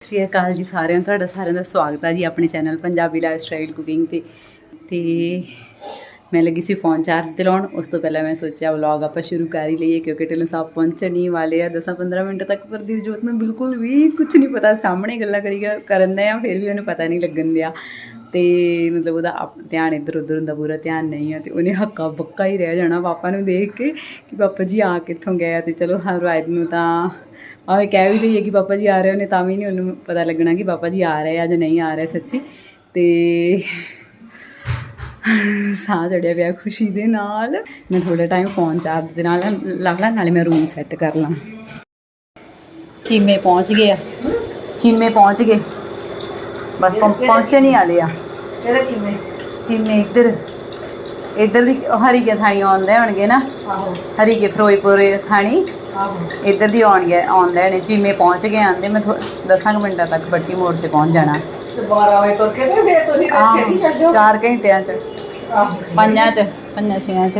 ਸਤਿ ਸ਼੍ਰੀ ਅਕਾਲ ਜੀ ਸਾਰਿਆਂ ਨੂੰ। ਤੁਹਾਡਾ ਸਾਰਿਆਂ ਦਾ ਸਵਾਗਤ ਹੈ ਜੀ ਆਪਣੇ channel Punjabi lifestyle cooking ਤੇ। ਤੇ ਮੈਂ ਲੱਗੀ ਸੀ ਫੋਨ ਚਾਰਜ ਤੇ ਲਾਉਣ ਉਸ ਤੋਂ ਪਹਿਲਾਂ ਮੈਂ ਸੋਚਿਆ ਵਲੌਗ ਆਪਾਂ ਸ਼ੁਰੂ ਕਰ ਹੀ ਲਈਏ ਕਿਉਂਕਿ ਢਿੱਲੋਂ ਸਾਹਿਬ ਪਹੁੰਚਣ ਹੀ ਵਾਲੇ ਆ। 10-15 ਮਿੰਟ ਤੱਕ ਪਰ ਦਿਵਜੋਤ ਨੂੰ ਬਿਲਕੁਲ ਵੀ ਕੁਝ ਨਹੀਂ ਪਤਾ। ਸਾਹਮਣੇ ਗੱਲਾਂ ਕਰੀ ਕਰਨ ਦੇ ਆ, ਫਿਰ ਵੀ ਉਹਨੂੰ ਪਤਾ ਨਹੀਂ ਲੱਗਣ ਦਿਆ। ਤੇ ਮਤਲਬ ਉਹਦਾ ਆਪ- ਧਿਆਨ ਇੱਧਰ ਉੱਧਰ ਹੁੰਦਾ, ਪੂਰਾ ਧਿਆਨ ਨਹੀਂ ਆ ਤੇ ਉਹਨੇ ਹੱਕਾ ਬੱਕਾ ਹੀ ਰਹਿ ਜਾਣਾ ਪਾਪਾ ਨੂੰ ਦੇਖ ਕੇ ਕਿ ਪਾਪਾ ਜੀ ਆ ਕਿੱਥੋਂ ਗਏ ਆ ਤੇ ਚਲੋ ਹਰ ਰਾਤ ਨੂੰ ਤਾਂ ਆਵੇ ਕਹਿ ਵੀ ਦਈਏ ਕਿ ਪਾਪਾ ਜੀ ਆ ਰਹੇ ਨੇ ਤਾਂ ਵੀ ਨਹੀਂ ਉਹਨੂੰ ਪਤਾ ਲੱਗਣਾ ਕਿ ਪਾਪਾ ਜੀ ਆ ਰਹੇ ਆ ਜਾਂ ਨਹੀਂ ਆ ਰਹੇ ਸੱਚੀ। ਤੇ ਸਾਹ ਚੜਿਆ ਪਿਆ ਖੁਸ਼ੀ ਦੇ ਨਾਲ। ਮੈਂ ਥੋੜਾ ਟਾਈਮ ਫੋਨ ਚਾਰਜ ਦੇ ਨਾਲ ਲਾ ਲਾ ਨਾਲੇ ਮੈਂ ਰੂਮ ਸੈੱਟ ਕਰ ਲਾਂ। ਚੀਮੇ ਪਹੁੰਚ ਗਏ ਆ। ਚੀਮੇ ਪਹੁੰਚ ਗਏ। ਬਸ ਪਹੁੰ- ਪਹੁੰਚਣ ਹੀ ਵਾਲੇ ਆ। ਕਿਹੜਾ ਚੀਮੇ? ਇੱਧਰ। ਇੱਧਰ ਦੀ ਹਰੀ ਕੇ ਥਾਣੀ ਆਉਂਦੇ ਹੋਣਗੇ ਨਾ। ਆਹੋ। ਹਰੀ ਕੇ ਫਿਰੋਜ਼ਪੁਰ ਥਾਣੀ। ਇੱਧਰ ਦੀ ਆਉਣ ਗਏ ਆਉਂਦੇ ਨੇ ਚੀਮੇ ਪਹੁੰਚ ਗਏ ਆਂਦੇ ਮੈਂ 10 ਮਿੰਟਾਂ ਤੱਕ ਬੱਟੀ ਮੋੜ ਤੇ ਪਹੁੰਚ ਜਾਣਾ। ਤੇ 12 ਵਜੇ ਤੋਂ ਕਿਤੇ ਫਿਰ ਤੁਸੀਂ ਤਾਂ ਛੇਤੀ ਚੱਲ ਜਾਓ। 4 ਘੰਟਿਆਂ ਚ ਆਹੋ। ਪੰਜਾਂ ਚ ਪੰਜਾਂ ਛਿਆਂ ਚ।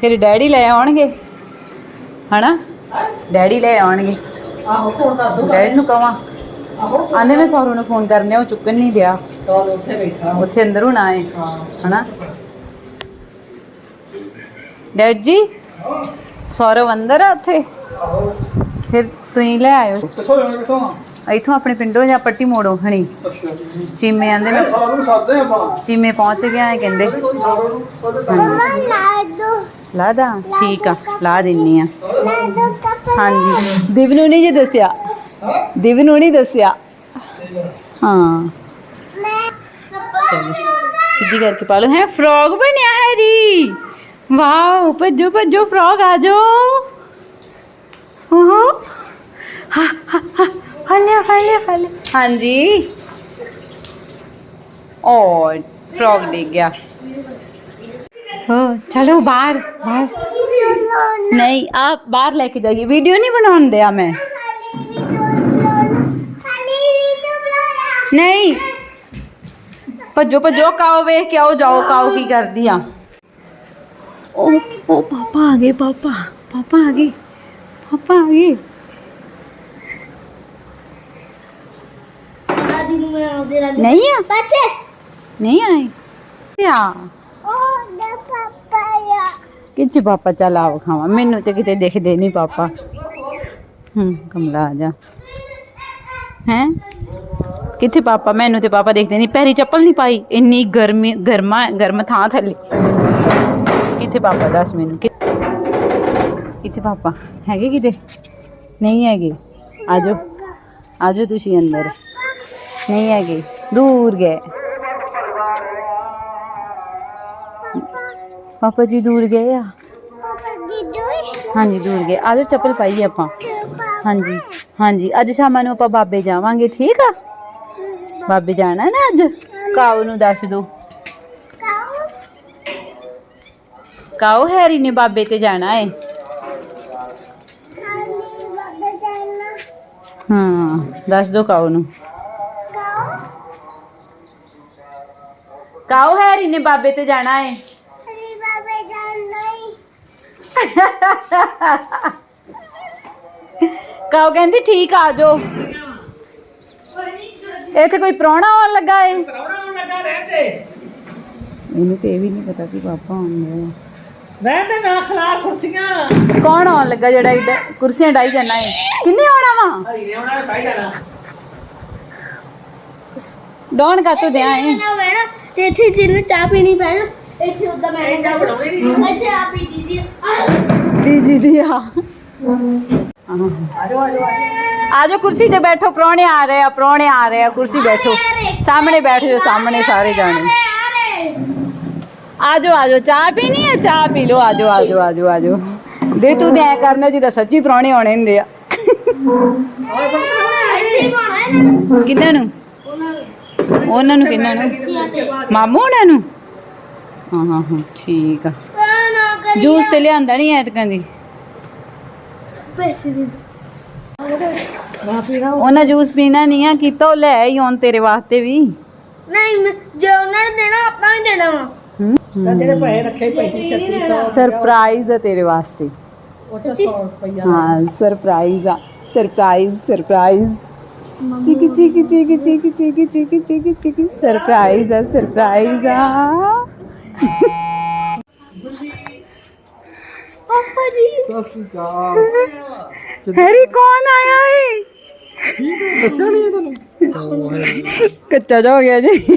ਫਿਰ ਡੈਡੀ ਲੈ ਆਉਣਗੇ? ਹਨਾ? ਡੈਡੀ ਲੈ ਆਉਣਗੇ। ਆਹੋ ਫੋਨ ਕਰ ਦੋ ਡੈਡੀ ਨੂੰ ਕਵਾਂ। ਆਹੋ ਆਂਦੇ ਮੈਂ ਸੌਰੂ ਨੂੰ ਫੋਨ ਕਰਨੇ ਉਹ ਚੁੱਕਣ ਨਹੀਂ ਦਿਆ। ਚਲ ਉੱਥੇ ਬੈਠਾ। ਉੱਥੇ ਅੰਦਰ ਹੁਣ ਆਏ ਹਾਂ। ਹਨਾ? ਡੈਡ ਜੀ ਸੌਰਵ ਅੰਦਰ ਆ ਉੱਥੇ? ਫਿਰ ਤੁਸੀਂ ਲੈ ਆਇਓ। ਕਿੱਥੋਂ? ਇੱਥੋਂ ਆਪਣੇ ਪਿੰਡੋਂ ਜਾਂ ਪੱਟੀ ਮੋੜੋ ਹਣੀ? ਚੀਮੇ ਆਂਦੇ ਮੈਂ ਸਾਰੂ ਸਾਦੇ ਆਪਾਂ। ਚੀਮੇ ਪਹੁੰਚ ਗਿਆ ਹੈ ਕਹਿੰਦੇ। ਲਾ ਦਾਂ। ਠੀਕ ਆ ਲਾ ਦਿੰਨੀ ਆ। ਹਾਂਜੀ। ਦਿਵ ਨੂੰ ਨਹੀਂ ਜੀ ਦੱਸਿਆ? ਦਿਵ ਨੂੰ ਨਹੀਂ ਦੱਸਿਆ? ਹਾਂ। ਸਿੱਧੀ ਕਰਕੇ ਪਾ ਲਓ। ਹੈ ਫਰੋਗ ਬਣਿਆ? વાવ પજો પજો फ्रॉग આજો ઓહો હા હા હા હલે હલે હલે હાંજી और गया। ओ, चलो बाहर बाहर। नहीं आप बाहर लेके जाइए। वीडियो नहीं बनाने दिया मैं। नहीं। पजो पजो काओ वे क्या जाओ काओ की कर दिया। ਆ ਆ ਪਾਪਾ ਆ ਗਏ। दादी ਨੂੰ ਮੈਂ ਉਹਦੇ ਲੱਗ ਨਹੀਂ ਆ। ਬੱਚੇ। ਨਹੀਂ ਆਏ। ਆ? ਉਹ ਦਾ ਪਾਪਾ ਆ। ਕਿੱਥੇ ਪਾਪਾ? ਚੱਲ ਆਓ ਖਾਵਾਂ। ਮੈਨੂੰ ਤੇ ਕਿਤੇ ਦਿਖਦੇ ਨਹੀਂ ਪਾਪਾ। ਹੂੰ ਕਮਲਾ ਆ ਜਾ। ਹੈ? ਕਿੱਥੇ ਪਾਪਾ? ਮੈਨੂੰ ਤੇ ਪਾਪਾ ਦੇਖਦੇ ਨਹੀਂ। ਪੈਰੀ ਚੱਪਲ ਨਹੀਂ ਪਾਈ। ਇੰਨੀ ਗਰਮੀ ਗਰਮਾ ਗਰਮ ਥਾਂ ਥੱਲੇ। ਕਿੱਥੇ ਪਾਪਾ ਦੱਸ ਮੈਨੂੰ? ਕਿੱਥੇ ਪਾਪਾ? ਹੈਗੇ ਕਿਤੇ? ਨਹੀਂ ਹੈਗੇ। ਆਜੋ। ਆਜੋ ਤੁਸੀਂ ਅੰਦਰ। ਨਹੀਂ ਹੈਗੇ। ਦੂਰ ਗਏ। ਪਾਪਾ ਜੀ ਦੂਰ ਗਏ ਆ? ਹਾਂਜੀ ਦੂਰ ਗਏ। ਆਜੋ ਚੱਪਲ ਪਾਈਏ ਆਪਾਂ। ਹਾਂਜੀ ਹਾਂਜੀ। ਅੱਜ ਸ਼ਾਮਾਂ ਨੂੰ ਆਪਾਂ ਬਾਬੇ ਜਾਵਾਂਗੇ ਠੀਕ ਆ? ਬਾਬੇ ਜਾਣਾ ਨਾ ਅੱਜ? ਕਾਉ ਨੂੰ ਦੱਸ ਦੋ ਕਾਉ ਕਾਉ ਹੈਰੀ ਨੇ ਬਾਬੇ ਤੇ ਜਾਣਾ ਏ? ਹਾਂ ਦੱਸ ਦੋ ਕਾਉ ਨੂੰ। ਕਾਉ ਕਾਉ ਹੈਰੀ ਨੇ ਬਾਬੇ ਤੇ ਜਾਣਾ ਏ? ਖਾਲੀ ਬਾਬਾ ਜਾਨਾ ਹੀ ਕਾਉ ਕਹਿੰਦੀ ਠੀਕ ਆ ਜਾਓ। ਇੱਥੇ ਕੋਈ ਪ੍ਰਾਹੁਣਾ ਆਉਣ ਲੱਗਾ ਏ? ਪਰੌਣਾ ਨੂੰ ਲੱਗਾ ਰਹਿੰਦੇ ਇਹਨੂੰ ਤੇ ਇਹ ਵੀ ਨਹੀਂ ਪਤਾ ਕਿ ਪਾਪਾ ਰਹਿੰਦੇ ਨਾ ਖਲਾਰ ਕੁਰਸੀਆਂ। ਕੌਣ ਆਉਣ ਲੱਗਾ ਜਿਹੜਾ ਇੱਧਰ ਕੁਰਸੀਆਂ ਡਾਈ ਜਾਣਾ ਏ? ਕਿੰਨੇ ਆਉਣਾ ਵਾ? ਹਰੀ ਨੇ ਉਹਨਾਂ ਨੇ ਪਾਈ ਜਾਣਾ ਡੌਣ ਕਾਤੋਂ ਦਿਆਂ ਏ? ਨਾ ਬੈਣਾ ਤੇ ਇੱਥੇ ਜਿਹਨੂੰ ਚਾਹ ਪੀਣੀ ਪੈਣਾ ਇੱਥੇ ਉਦਾਂ ਮੈਂ ਇਹ ਚਾਹ ਬਣਾਉਣੀ ਨਹੀਂ। ਇੱਥੇ ਆ। ਪੀ ਦੀਦੀ ਬੀਜੀ ਦੀ ਆ। ਆਜੋ ਆਜੋ ਆਜੋ। ਆਜੋ ਕੁਰਸੀ ਤੇ ਬੈਠੋ ਪ੍ਰਾਹੁਣੇ ਆ ਰਹੇ ਆ ਪ੍ਰਾਹੁਣੇ ਆ ਰਹੇ ਆ ਕੁਰਸੀ ਬੈਠੋ। ਸਾਹਮਣੇ ਬੈਠ ਜਾਓ ਸਾਹਮਣੇ ਸਾਰੇ ਜਾਣੇ। ਆਜੋ ਆਜੋ, ਚਾਹ ਪੀਣੀ ਹੈ? ਚਾਹ ਪੀ ਲਓ, ਆਜੋ ਆਜੋ ਆਜੋ ਆਜੋ। ਦੇ ਤੂੰ ਦੇ ਐ ਕਰਨਾ ਜੀ ਸੱਚੀ ਪ੍ਰਾਹੁਣੇ ਆਉਣੇ ਹੁੰਦੇ ਆ। ਇੱਥੇ ਨੂੰ? ਉਹਨਾਂ ਨੂੰ ਉਹਨਾਂ ਨੂੰ? ਮਾਮੂ ਉਹਨਾਂ ਨੂੰ? ਹਾਂ ਹਾਂ ਹਾਂ, ਠੀਕ ਆ। ਜੂਸ ਤੇ ਲਿਆਂਦਾ ਨਹੀਂ ਐਤਕਾਂ ਦੀ। ਪੈਸੇ ਦੇ ਉਹਨਾਂ ਜੂਸ ਪੀਣਾ ਨਹੀਂ ਆ, ਕੀਤਾ ਉਹ ਲੈ ਆਈ ਹੁਣ ਤੇਰੇ ਵਾਸਤੇ ਵੀ। ਨਹੀਂ ਜੇ ਉਹਨਾਂ ਨੇ ਦੇਣਾ, ਆਪਾਂ ਵੀ ਦੇਣਾ ਵਾ। ਤਾਂ ਜਿਹੜੇ ਪੈਸੇ ਰੱਖੇ ਪੈਸੇ ਛੱਤੀ ਸੌ ਸਰਪ੍ਰਾਈਜ਼ ਹੈ ਤੇਰੇ ਵਾਸਤੇ। ਉਹ ਤਾਂ 100 ਰੁਪਇਆ ਹਾਂ ਸਰਪ੍ਰਾਈਜ਼ ਆ। ਸਰਪ੍ਰਾਈਜ਼ ਸਰਪ੍ਰਾਈਜ਼ ਚਿਕੀ ਚਿਕੀ ਚਿਕੀ ਚਿਕੀ ਚਿਕੀ ਚਿਕੀ ਚਿਕੀ ਚਿਕੀ। ਸਰਪ੍ਰਾਈਜ਼ ਆ ਸਰਪ੍ਰਾਈਜ਼ ਆ। ਪਾਪਾ ਜੀ। ਸਤਿ ਸ਼੍ਰੀ ਅਕਾਲ। ਹੈਰੀ ਕੌਣ ਆਇਆ ਏ? ਦੱਸਿਆ ਨਹੀਂ ਤੁਹਾਨੂੰ ਕੱਚਾ ਜਾ ਹੋ ਗਿਆ ਜੀ।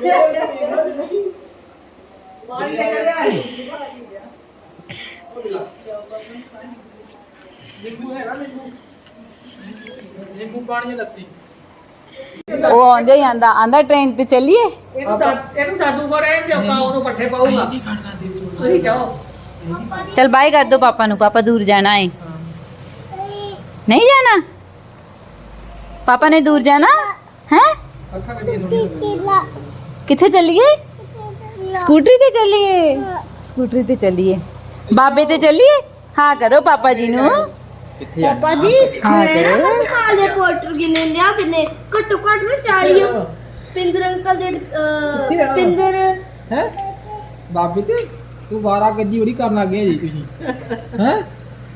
ਤਾਂ ਤੂੰ ਇੱਥੇ ਬਹੁ ਨਿੰਬੂ ਹੈਗਾ ਨਿੰਬੂ ਨਿੰਬੂ ਪਾਣੀ ਲੱਸੀ ਉਹ ਆਉਂਦਾ ਹੀ ਆਂਦਾ ਆਂਦਾ ਟ੍ਰੇਨ ਤੇ ਚੱਲੀਏ? ਇਹਨੂੰ ਦਾ ਇਹਨੂੰ ਦਾਦੂ ਕੋ ਰਹਿਣ ਦਿਓ ਕਾ ਉਹਨੂੰ ਪੱਠੇ ਪਾਊਗਾ। ਤੁਸੀਂ ਜਾਓ। ਚਲ ਬਾਏ ਕਰ ਦੋ ਪਾਪਾ ਨੂੰ ਪਾਪਾ ਦੂਰ ਜਾਣਾ ਹੈ ਨਹੀਂ ਜਾਣਾ? ਪਾਪਾ ਨੇ ਦੂਰ ਜਾਣਾ? ਹੈ? ਅੱਖਾਂ ਕੱਢੀਆਂ ਥੋੜੀਆਂ ਕਿੱਥੇ ਚੱਲੀਏ? ਸਕੂਟਰੀ ਤੇ ਚੱਲੀਏ? ਸਕੂਟਰੀ ਤੇ ਚੱਲੀਏ। ਬਾਬੇ ਤੇ ਚੱਲੀਏ? ਹਾਂ ਕਰੋ ਪਾਪਾ ਜੀ ਨੂੰ। ਕਿੱਥੇ ਪਾਪਾ ਜੀ ਹਾਂ ਮੈਂ ਨਾ ਕਰੋ। ਤੁਹਾਨੂੰ ਦੇ ਪੋਸਟਰ ਕਿੰਨੇ ਨੇ ਆ ਕਿੰਨੇ ਘੱਟੋ ਘੱਟ ਨਾ 40 ਪਿੰਦਰ ਅੰਕਲ ਦੇ? ਪਿੰਦਰ ਹੈ? ਬਾਬੇ ਤੇ? ਤੂੰ 12 ਗੱਜੀ ਉੜੀ ਕਰਨ ਲੱਗੇ ਜੀ ਤੁਸੀਂ। ਹੈ?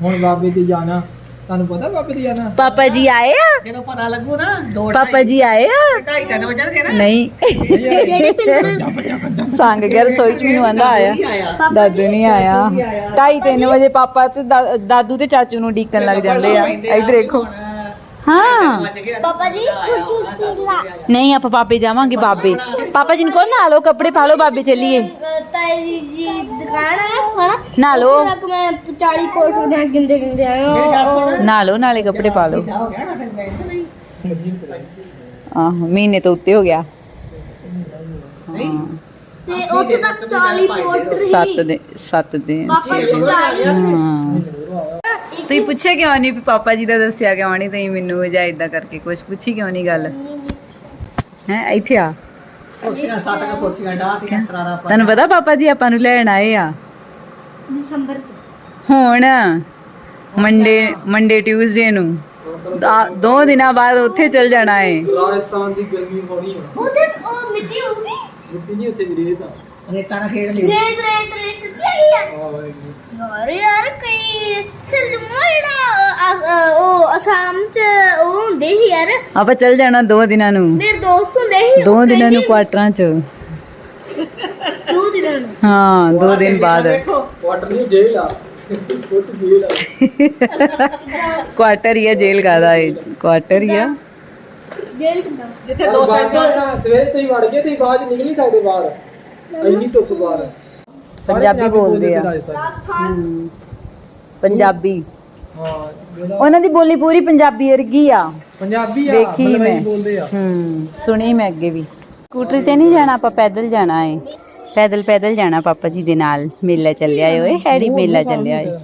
ਹੁਣ ਬਾਬੇ ਤੇ ਜਾਣਾ। ਤੁਹਾਨੂੰ ਪਤਾ ਬਾਬੇ ਤੇ ਜਾਣਾ ਪਾਪਾ ਜੀ ਆਏ ਆ? ਜਦੋਂ ਪਤਾ ਲੱਗੂ ਨਾ ਦੋ ਪਾਪਾ ਜੀ ਆਏ ਆ? ਢਾਈ ਤਿੰਨ ਵਜਣਗੇ ਨਾ। ਨਹੀਂ। ਜਿਹੜੀ ਪਿੰਦਰ ਸੰਗ ਗਿਆ ਰਸੋਈ ਚ ਮੈਨੂੰ ਆਂਦਾ ਆਇਆ। ਨਹੀਂ ਆਇਆ। ਦਾਦੂ ਨਹੀਂ ਆਇਆ। 2:30 ਵਜੇ ਪਾਪਾ ਤੇ ਦਾ- ਦਾਦੂ ਤੇ ਚਾਚੂ ਨੂੰ ਡੀਕਣ ਲੱਗ ਜਾਂਦੇ ਆ। ਇੱਧਰ ਦੇਖੋ। ਹਾਂ। ਪਾਪਾ ਜੀ ਖੁਸ਼ੀ ਕਿਲਾ ਨਹੀਂ ਆਪਾਂ ਬਾਬੇ ਜਾਵਾਂਗੇ ਬਾਬੇ। ਪਾਪਾ ਜੀ ਨੂੰ ਕਹੋ ਨਾ ਲਓ ਕੱਪੜੇ ਪਾ ਲਓ ਬਾਬੇ ਚੱਲੀਏ। ਤਾਈ ਜੀ ਦੁਕਾਨ ਹੈ ਹਨਾ? ਨਾ ਲਓ। ਉੱਥੇ ਤੱਕ ਮੈਂ 40 ਪੋਸਟਰ ਦੇ ਗਿੰਦੇ ਗਿੰਦੇ ਆਇਆ। ਉਹ- ਨਾ ਲਓ ਨਾਲੇ ਕੱਪੜੇ ਪਾ ਲਓ। ਹੋ ਗਿਆ ਨਾ ਤੈਨੂੰ ਕਹਿੰਦੇ ਨਹੀਂ? ਆਹੋ ਮਹੀਨੇ ਤੋਂ ਉੱਤੇ ਹੋ ਗਿਆ। ਨਹੀਂ। ਤੇ ਉੱਥੇ ਤੱਕ 40 ਪੋਸਟਰ ਹੀ। 7 ਦਿਨ 7 ਦਿਨ। ਪਾਪਾ ਜੀ 40 ਹਾਂ। ਤੁਸੀਂ ਪੁੱਛਿਆ ਕਿਉਂ ਨਹੀਂ ਵੀ ਪਾਪਾ ਜੀ ਦਾ ਦੱਸਿਆ ਕਿਉਂ ਨਹੀਂ? ਤੁਸੀਂ ਮੈਨੂੰ ਜਾਂ ਇਦਾਂ ਕਰਕੇ ਕੁਝ ਪੁੱਛੀ ਕਿਉਂ ਨਹੀਂ ਗੱਲ? ਹੈ ਇੱਥੇ ਆ। ਕੁਰਸੀਆਂ ਸੱਤ ਕ ਕੁਰਸੀਆਂ ਡਾਹਤੀਆਂ ਖਰਾਰਾ ਪਾ ਤੁਹਾਨੂੰ ਪਤਾ ਪਾਪਾ ਜੀ ਆਪਾਂ ਨੂੰ ਲੈਣ ਆਏ ਆ? ਦਸੰਬਰ ਚ। ਹੁਣ। ਮੰਡੇ ਮੰਡੇ ਟਿਊਜ਼ਡੇ ਨੂੰ। ਦਾ- ਦੋ ਦਿਨਾਂ ਬਾਅਦ ਉੱਥੇ ਚਲ ਜਾਣਾ ਹੈ ਰਾਜਸਥਾਨ ਦੀ ਗਰਮੀ ਹੋਣੀ ਹੈ ਉੱਥੇ ਉਹ ਮਿੱਟੀ ਹੋਊਗੀ? ਮਿੱਟੀ ਨਹੀਂ ਉੱਥੇ ਤਾਂ ਰੇਤਾਂ ਨਾਲ ਖੇਡ ਲਈ ਰੇਤ ਰੇਤ ਰੇਤ ਸੱਚੀ ਆ। ਆਹ ਯਾਰ ਯਾਰ ਕਈ ਫਿਲਮਾਂ ਜਿਹੜਾ ਉਹ ਅਸਾਮ ਚ ਉਹ ਹੁੰਦੇ ਸੀ ਯਾਰ। ਆਪਾਂ ਚਲ ਜਾਣਾ ਦੋ ਦਿਨਾਂ ਨੂੰ। ਮੇਰੇ ਦੋਸਤ ਹੁੰਦੇ ਸੀ ਦੋ ਦਿਨਾਂ ਨੂੰ ਕੁਆਟਰਾਂ ਚ। ਦੋ ਦਿਨਾਂ ਨੂੰ। ਹਾਂ ਦੋ ਦਿਨ ਬਾਅਦ। ਦੇਖੋ। ਵਾਟਰ ਨਹੀਂ ਜੇਲ੍ਹ ਆ। ਕੁੱਟ ਜੇਲ੍ਹ ਆ। ਕੁਆਟਰ ਹੀ ਆ ਜੇਲ੍ਹ ਕਾਦਾ ਹੈ ਕੁਆਟਰ ਹੀ ਆ। ਜੇਲ੍ਹ ਕਿੰਨਾ ਜਿੱਥੇ ਦੋ ਤਿੰਨ ਸਵੇਰੇ ਤੁਸੀਂ ਵੜ ਗਏ ਤੁਸੀਂ ਬਾਅਦ ਨਿਕਲ ਨਹੀਂ ਸਕਦੇ ਬਾਹਰ। ਇੰਨੀ ਧੁੱਪ ਬਾਹਰ ਹੈ। ਸਾਰੇ ਪੰਜਾਬੀ ਬੋਲਦੇ ਆ। ਰਾਜਸਥਾਨ। ਹਮ, ਪੰਜਾਬੀ। ਹਾਂ ਉਹਨਾਂ ਦੀ ਬੋਲੀ ਪੂਰੀ ਪੰਜਾਬੀ ਵਰਗੀ ਆ। ਪੰਜਾਬੀ ਆ ਮਲਵਈ ਮੈਂ। ਬੋਲਦੇ ਆ। ਹੂੰ ਸੁਣੀ ਮੈਂ ਅੱਗੇ ਵੀ। ਸਕੂਟਰੀ ਤੇ ਨਹੀਂ ਜਾਣਾ ਆਪਾਂ ਪੈਦਲ ਜਾਣਾ ਏ। ਪੈਦਲ ਪੈਦਲ ਜਾਣਾ ਪਾਪਾ ਜੀ ਦੇ ਨਾਲ। ਮੇਲਾ ਚੱਲਿਆ ਏ ਓਏ ਹੈਰੀ ਮੇਲਾ ਚੱਲਿਆ ਏ।